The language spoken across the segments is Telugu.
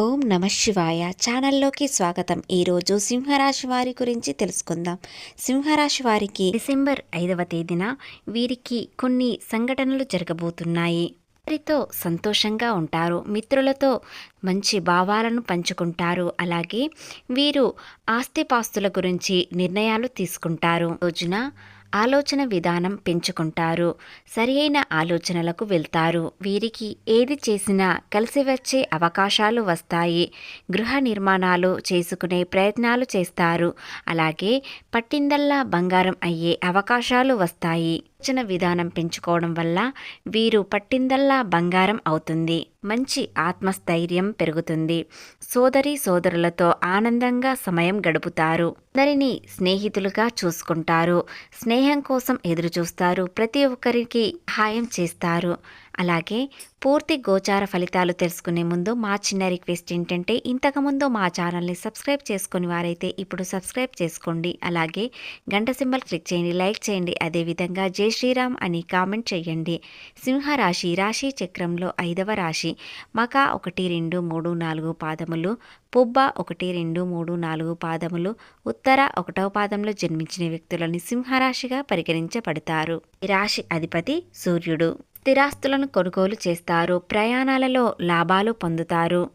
ఓం నమ శివాయ. ఛానల్లోకి స్వాగతం. ఈరోజు సింహరాశి వారి గురించి తెలుసుకుందాం. సింహరాశి వారికి డిసెంబర్ ఐదవ తేదీన వీరికి కొన్ని సంఘటనలు జరగబోతున్నాయి. వారితో సంతోషంగా ఉంటారు. మిత్రులతో మంచి భావాలను పంచుకుంటారు. అలాగే వీరు ఆస్తిపాస్తుల గురించి నిర్ణయాలు తీసుకుంటారు. రోజున ఆలోచన విధానం పెంచుకుంటారు. సరి అయిన ఆలోచనలకు వెళ్తారు. వీరికి ఏది చేసినా కలిసి వచ్చే అవకాశాలు వస్తాయి. గృహ నిర్మాణాలు చేసుకునే ప్రయత్నాలు చేస్తారు. అలాగే పట్టిందల్లా బంగారం అయ్యే అవకాశాలు వస్తాయి. ఆలోచన విధానం పెంచుకోవడం వల్ల వీరు పట్టిందల్లా బంగారం అవుతుంది. మంచి ఆత్మస్థైర్యం పెరుగుతుంది. సోదరి సోదరులతో ఆనందంగా సమయం గడుపుతారు. అందరినీ స్నేహితులుగా చూసుకుంటారు. స్నేహం కోసం ఎదురుచూస్తారు. ప్రతి ఒక్కరికి సహాయం చేస్తారు. అలాగే పూర్తి గోచార ఫలితాలు తెలుసుకునే ముందు మా చిన్న రిక్వెస్ట్ ఏంటంటే ఇంతకుముందు మా ఛానల్ని సబ్స్క్రైబ్ చేసుకుని వారైతే ఇప్పుడు సబ్స్క్రైబ్ చేసుకోండి. అలాగే గంట సింబల్ క్లిక్ చేయండి లైక్ చేయండి. అదేవిధంగా జై శ్రీరామ్ అని కామెంట్ చేయండి. సింహరాశి రాశి చక్రంలో ఐదవ రాశి. మక ఒకటి రెండు మూడు నాలుగు పాదములు. పుబ్బ ఒకటి రెండు మూడు నాలుగు పాదములు. ఉత్తర ఒకటవ పాదంలో జన్మించిన వ్యక్తులని సింహరాశిగా పరిగణించబడతారు. రాశి అధిపతి సూర్యుడు. స్థిరాస్తులను కొనుగోలు చేస్తారు. ప్రయాణాలలో లాభాలు పొందుతారు.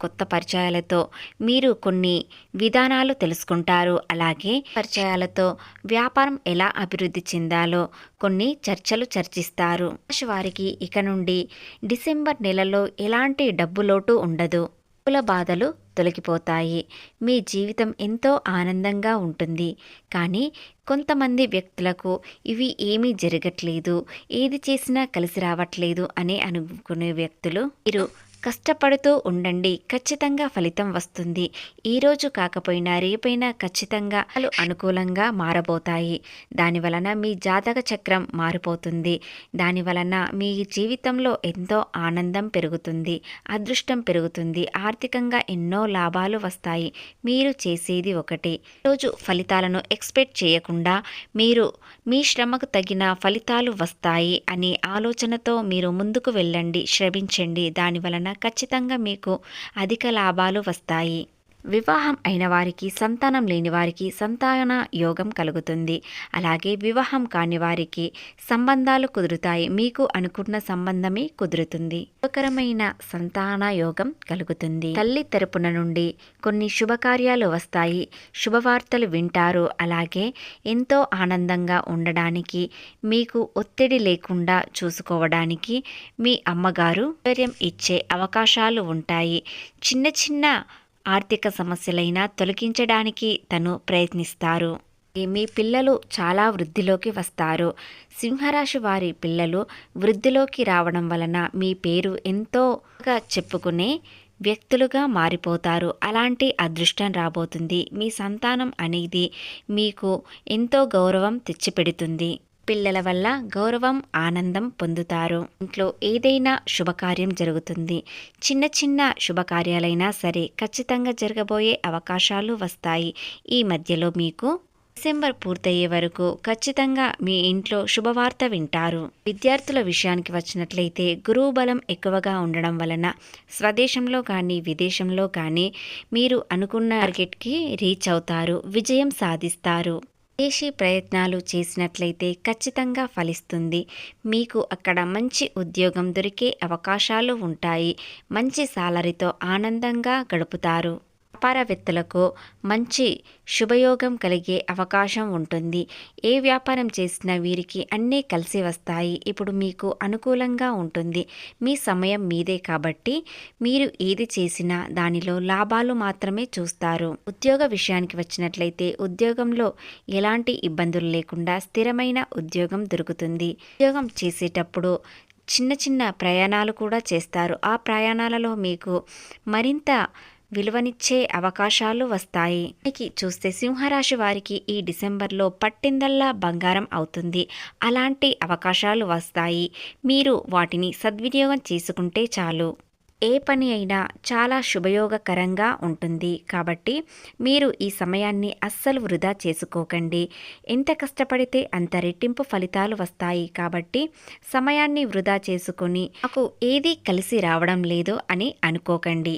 కొత్త పరిచయాలతో మీరు కొన్ని విధానాలు తెలుసుకుంటారు. అలాగే పరిచయాలతో వ్యాపారం ఎలా అభివృద్ధి చెందాలో కొన్ని చర్చలు చర్చిస్తారు. వారికి ఇక నుండి డిసెంబర్ నెలలో ఎలాంటి డబ్బు లోటు ఉండదు. అప్పుల బాధలు తొలగిపోతాయి. మీ జీవితం ఎంతో ఆనందంగా ఉంటుంది. కానీ కొంతమంది వ్యక్తులకు ఇవి ఏమీ జరగట్లేదు. ఏది చేసినా కలిసి రావట్లేదు అని అనుకునే వ్యక్తులు మీరు కష్టపడుతూ ఉండండి. ఖచ్చితంగా ఫలితం వస్తుంది. ఈరోజు కాకపోయినా రేపైనా ఖచ్చితంగా అనుకూలంగా మారబోతాయి. దాని వలన మీ జాతక చక్రం మారిపోతుంది. దాని వలన మీ జీవితంలో ఎంతో ఆనందం పెరుగుతుంది. అదృష్టం పెరుగుతుంది. ఆర్థికంగా ఎన్నో లాభాలు వస్తాయి. మీరు చేసేది ఒకటి. రోజు ఫలితాలను ఎక్స్పెక్ట్ చేయకుండా మీరు మీ శ్రమకు తగిన ఫలితాలు వస్తాయి అనే ఆలోచనతో మీరు ముందుకు వెళ్ళండి. శ్రమించండి. దాని వలన ఖచ్చితంగా మీకు అధిక లాభాలు వస్తాయి. వివాహం అయిన వారికి సంతానం లేని వారికి సంతాన యోగం కలుగుతుంది. అలాగే వివాహం కాని వారికి సంబంధాలు కుదురుతాయి. మీకు అనుకున్న సంబంధమే కుదురుతుంది. శుభకరమైన సంతాన యోగం కలుగుతుంది. తల్లి తరపున నుండి కొన్ని శుభకార్యాలు వస్తాయి. శుభవార్తలు వింటారు. అలాగే ఎంతో ఆనందంగా ఉండడానికి మీకు ఒత్తిడి లేకుండా చూసుకోవడానికి మీ అమ్మగారు ఇచ్చే అవకాశాలు ఉంటాయి. చిన్న చిన్న ఆర్థిక సమస్యలైనా తొలగించడానికి తను ప్రయత్నిస్తారు. మీ పిల్లలు చాలా వృద్ధిలోకి వస్తారు. సింహరాశి వారి పిల్లలు వృద్ధిలోకి రావడం వలన మీ పేరు ఎంతోగా చెప్పుకునే వ్యక్తులుగా మారిపోతారు. అలాంటి అదృష్టం రాబోతుంది. మీ సంతానం అనేది మీకు ఎంతో గౌరవం తెచ్చిపెడుతుంది. పిల్లల వల్ల గౌరవం ఆనందం పొందుతారు. ఇంట్లో ఏదైనా శుభకార్యం జరుగుతుంది. చిన్న చిన్న శుభకార్యాలైనా సరే ఖచ్చితంగా జరగబోయే అవకాశాలు వస్తాయి. ఈ మధ్యలో మీకు డిసెంబర్ పూర్తయ్యే వరకు ఖచ్చితంగా మీ ఇంట్లో శుభవార్త వింటారు. విద్యార్థుల విషయానికి వచ్చినట్లయితే గురువు బలం ఎక్కువగా ఉండడం వలన స్వదేశంలో కానీ విదేశంలో కానీ మీరు అనుకున్న టార్గెట్కి రీచ్ అవుతారు విజయం సాధిస్తారు. విదేశీ ప్రయత్నాలు చేసినట్లయితే ఖచ్చితంగా ఫలిస్తుంది. మీకు అక్కడ మంచి ఉద్యోగం దొరికే అవకాశాలు ఉంటాయి. మంచి సాలరీతో ఆనందంగా గడుపుతారు. వ్యాపారవేత్తలకు మంచి శుభయోగం కలిగే అవకాశం ఉంటుంది. ఏ వ్యాపారం చేసినా వీరికి అన్నీ కలిసి వస్తాయి. ఇప్పుడు మీకు అనుకూలంగా ఉంటుంది. మీ సమయం మీదే కాబట్టి మీరు ఏది చేసినా దానిలో లాభాలు మాత్రమే చూస్తారు. ఉద్యోగ విషయానికి వచ్చినట్లయితే ఉద్యోగంలో ఎలాంటి ఇబ్బందులు లేకుండా స్థిరమైన ఉద్యోగం దొరుకుతుంది. ఉద్యోగం చేసేటప్పుడు చిన్న చిన్న ప్రయాణాలు కూడా చేస్తారు. ఆ ప్రయాణాలలో మీకు మరింత విలువనిచ్చే అవకాశాలు వస్తాయి. మనకి చూస్తే సింహరాశి వారికి ఈ డిసెంబర్లో పట్టిందల్లా బంగారం అవుతుంది. అలాంటి అవకాశాలు వస్తాయి. మీరు వాటిని సద్వినియోగం చేసుకుంటే చాలు. ఏ పని అయినా చాలా శుభయోగకరంగా ఉంటుంది. కాబట్టి మీరు ఈ సమయాన్ని అస్సలు వృధా చేసుకోకండి. ఎంత కష్టపడితే అంత రెట్టింపు ఫలితాలు వస్తాయి. కాబట్టి సమయాన్ని వృధా చేసుకొని నాకు ఏదీ కలిసి రావడం లేదు అని అనుకోకండి.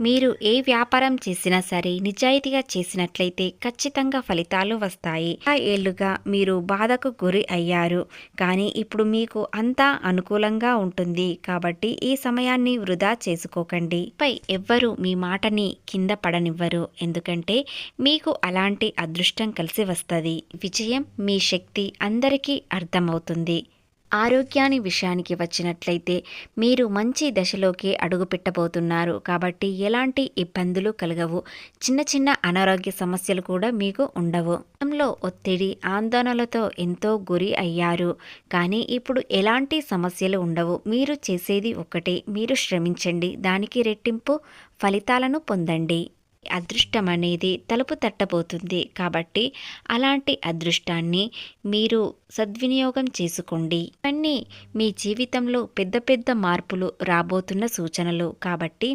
మీరు ఏ వ్యాపారం చేసినా సరే నిజాయితీగా చేసినట్లయితే ఖచ్చితంగా ఫలితాలు వస్తాయి. ఆ ఏళ్ళుగా మీరు బాధకు గురి అయ్యారు. కానీ ఇప్పుడు మీకు అంతా అనుకూలంగా ఉంటుంది. కాబట్టి ఈ సమయాన్ని వృధా చేసుకోకండి. పై ఎవ్వరు మీ మాటని కింద పడనివ్వరు. ఎందుకంటే మీకు అలాంటి అదృష్టం కలిసి వస్తుంది. విజయం మీ శక్తి అందరికీ అర్థమవుతుంది. ఆరోగ్యాన్ని విషయానికి వచ్చినట్లయితే మీరు మంచి దశలోకి అడుగుపెట్టబోతున్నారు. కాబట్టి ఎలాంటి ఇబ్బందులు కలగవు. చిన్న చిన్న అనారోగ్య సమస్యలు కూడా మీకు ఉండవు. గతంలో ఒత్తిడి ఆందోళనలతో ఎంతో గురి అయ్యారు. కానీ ఇప్పుడు ఎలాంటి సమస్యలు ఉండవు. మీరు చేసేది ఒకటే. మీరు శ్రమించండి. దానికి రెట్టింపు ఫలితాలను పొందండి. అదృష్టం అనేది తలుపు తట్టబోతుంది. కాబట్టి అలాంటి అదృష్టాన్ని మీరు సద్వినియోగం చేసుకోండి. ఇవన్నీ మీ జీవితంలో పెద్ద పెద్ద మార్పులు రాబోతున్న సూచనలు. కాబట్టి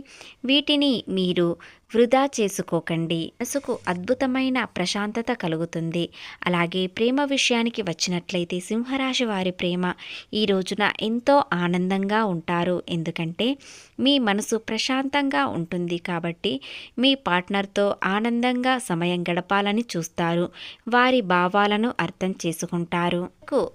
వీటిని మీరు వృధా చేసుకోకండి. మనసుకు అద్భుతమైన ప్రశాంతత కలుగుతుంది. అలాగే ప్రేమ విషయానికి వచ్చినట్లయితే సింహరాశి వారి ప్రేమ ఈ రోజున ఎంతో ఆనందంగా ఉంటారు. ఎందుకంటే మీ మనసు ప్రశాంతంగా ఉంటుంది కాబట్టి మీ పార్ట్నర్తో ఆనందంగా సమయం గడపాలని చూస్తారు. వారి భావాలను అర్థం చేసుకుంటారు.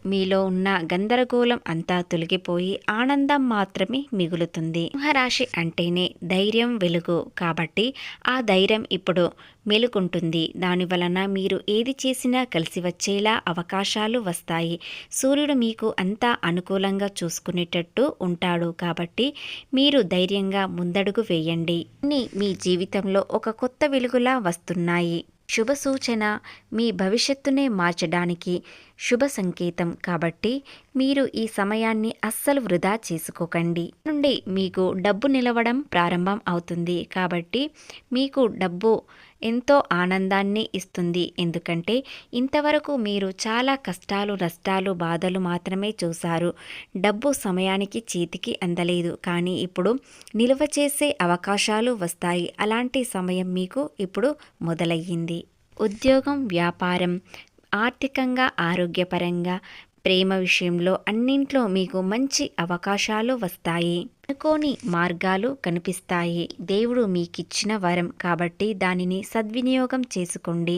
మీలో ఉన్న గందరగోళం అంతా తొలగిపోయి ఆనందం మాత్రమే మిగులుతుంది. సింహరాశి అంటేనే ధైర్యం వెలుగు. కాబట్టి ఆ ధైర్యం ఇప్పుడు మెలుకుంటుంది. దాని వలన మీరు ఏది చేసినా కలిసి వచ్చేలా అవకాశాలు వస్తాయి. సూర్యుడు మీకు అంతా అనుకూలంగా చూసుకునేటట్టు ఉంటాడు కాబట్టి మీరు ధైర్యంగా ముందడుగు వేయండి. మీ జీవితంలో ఒక కొత్త వెలుగులా వస్తున్నాయి. శుభ సూచన మీ భవిష్యత్తునే మార్చడానికి శుభ సంకేతం కాబట్టి మీరు ఈ సమయాన్ని అస్సలు వృధా చేసుకోకండి. నుండి మీకు డబ్బు నిలవడం ప్రారంభం అవుతుంది కాబట్టి మీకు డబ్బు ఎంతో ఆనందాన్ని ఇస్తుంది. ఎందుకంటే ఇంతవరకు మీరు చాలా కష్టాలు నష్టాలు బాధలు మాత్రమే చూశారు. డబ్బు సమయానికి చేతికి అందలేదు. కానీ ఇప్పుడు నిల్వ చేసే అవకాశాలు వస్తాయి. అలాంటి సమయం మీకు ఇప్పుడు మొదలయ్యింది. ఉద్యోగం వ్యాపారం ఆర్థికంగా ఆరోగ్యపరంగా ప్రేమ విషయంలో అన్నింట్లో మీకు మంచి అవకాశాలు వస్తాయి. అనుకోని మార్గాలు కనిపిస్తాయి. దేవుడు మీకిచ్చిన వరం కాబట్టి దానిని సద్వినియోగం చేసుకోండి.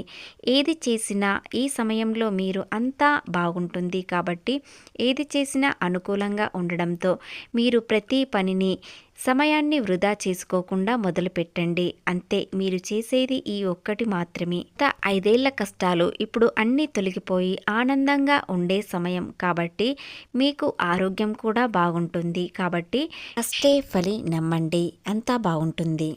ఏది చేసినా ఈ సమయంలో మీరు అంతా బాగుంటుంది కాబట్టి ఏది చేసినా అనుకూలంగా ఉండడంతో మీరు ప్రతి పనిని సమయాన్ని వృధా చేసుకోకుండా మొదలుపెట్టండి. అంతే మీరు చేసేది ఈ ఒక్కటి మాత్రమే. గత ఐదేళ్ళ కష్టాలు ఇప్పుడు అన్నీ తొలగిపోయి ఆనందంగా ఉండే సమయం కాబట్టి మీకు ఆరోగ్యం కూడా బాగుంటుంది. కాబట్టి కష్టే ఫలి నమ్మండి. అంతా బాగుంటుంది.